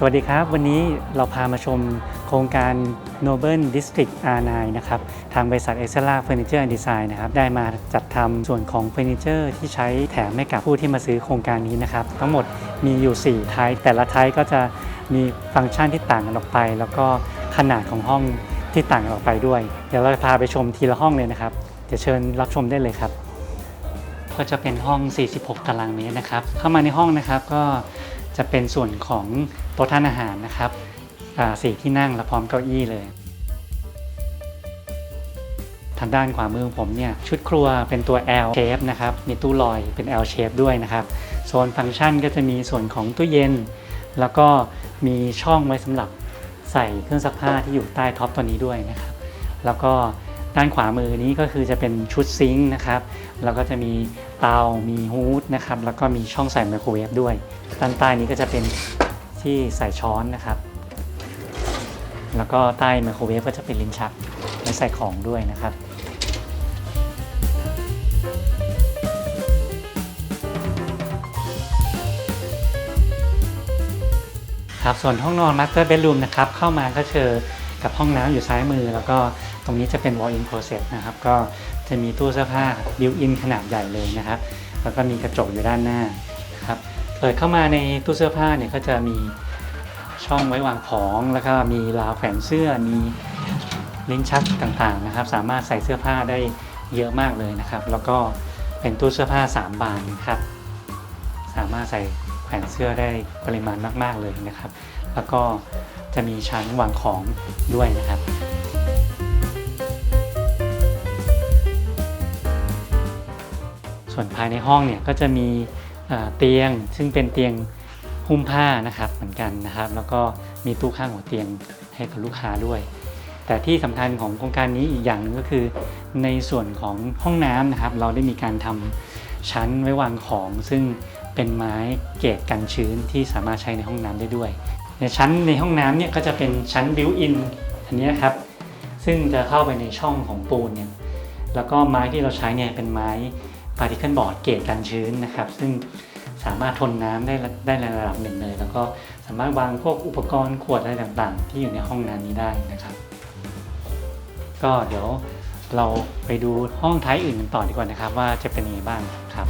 สวัสดีครับ วันนี้เราพามาชมโครงการ Noble District R9 นะครับทางบริษัท e x c e l a Furniture and Design นะครับได้มาจัดทำส่วนของเฟอร์นิเจอร์ที่ใช้แถมให้กับผู้ที่มาซื้อโครงการนี้นะครับ ทั้งหมดมีอยู่ 4 ไทป์แต่ละไทป์ก็จะมีฟังก์ชันที่ต่างกันออกไป แล้วก็ขนาดของห้องที่ต่างกันออกไปด้วย เดี๋ยวเราจะพาไปชมทีละห้องเลยนะครับเดี๋ยวเชิญรับชมได้เลยครับ ก็จะเป็นห้อง 46 ตารางเมตรนะครับเข้ามาในห้องนะครับก็จะเป็นส่วนของ ต๊ะทานอาหารนะครับสี่ที่นั่งและพร้อมเก้าอี้เลยทางด้านขวามือของผมเนี่ยชุดครัวเป็นตัว L shape นะครับมีตู้ลอยเป็น L shape ด้วยนะครับโซนฟังก์ชันก็จะมีส่วนของตู้เย็น แล้วก็มีช่องไว้สำหรับใส่เครื่องซักผ้าที่อยู่ใต้ท็อปตัวนี้ด้วยนะครับแล้วก็ด้านขวามือนี้ก็คือจะเป็นชุดซิงค์นะครับแล้วก็จะมีเตา มีฮูดนะครับแล้วก็มีช่องใส่ไมโครเวฟด้วย ด้านใต้นี้ก็จะเป็น ที่ใส่ช้อนนะครับ แล้วก็ใต้ไมโครเวฟก็จะเป็นลิ้นชักไว้ใส่ของด้วยนะครับ ครับส่วนห้องนอน Master Bedroom นะครับ เข้ามาก็เจอกับห้องน้ำอยู่ซ้ายมือ แล้วก็ตรงนี้จะเป็น Walk-in Closet นะครับ ก็จะมีตู้เสื้อผ้า built-in ขนาดใหญ่เลยนะครับ แล้วก็มีกระจกอยู่ด้านหน้านะครับ เปิดเข้ามาในตู้เสื้อผ้าเนี่ยก็จะมีช่องไว้วางของแล้วก็มีราวแขวนเสื้อมีลิ้นชักต่างๆนะครับ สามารถใส่เสื้อผ้าได้เยอะมากเลยนะครับ แล้วก็เป็นตู้เสื้อผ้า 3 บานนะครับ สามารถใส่แขวนเสื้อได้ปริมาณมาก ๆเลยนะครับ แล้วก็จะมีชั้นวางของด้วยนะครับส่วนภายในห้องเนี่ยก็จะมี เตียงซึ่งเป็นเตียงหุ้มผ้านะครับเหมือนกันนะครับ แล้วก็มีตู้ข้างหัวเตียงให้กับลูกค้าด้วย แต่ที่สำคัญของโครงการนี้อีกอย่างนึงก็คือ ในส่วนของห้องน้ำนะครับ เราได้มีการทำชั้นไว้วางของ ซึ่งเป็นไม้เกรดกันชื้นที่สามารถใช้ในห้องน้ำได้ด้วย ในชั้นในห้องน้ำเนี่ยก็จะเป็นชั้นบิวอินอันนี้ครับซึ่งจะเข้าไปในช่องของปูนเนี่ยแล้วก็ไม้ที่เราใช้เนี่ยเป็นไม้ พาร์ติเคิลบอร์ดเกรดกันชื้นนะครับ ซึ่งสามารถทนน้ำได้ได้ในระดับหนึ่งเลย แล้วก็สามารถวางพวกอุปกรณ์ขวดอะไรต่างๆ ที่อยู่ในห้องน้ำนี้ได้นะครับ ก็เดี๋ยวเราไปดูห้องท้ายอื่นกันต่อดีกว่านะครับ ว่าจะเป็นยังไงบ้างครับ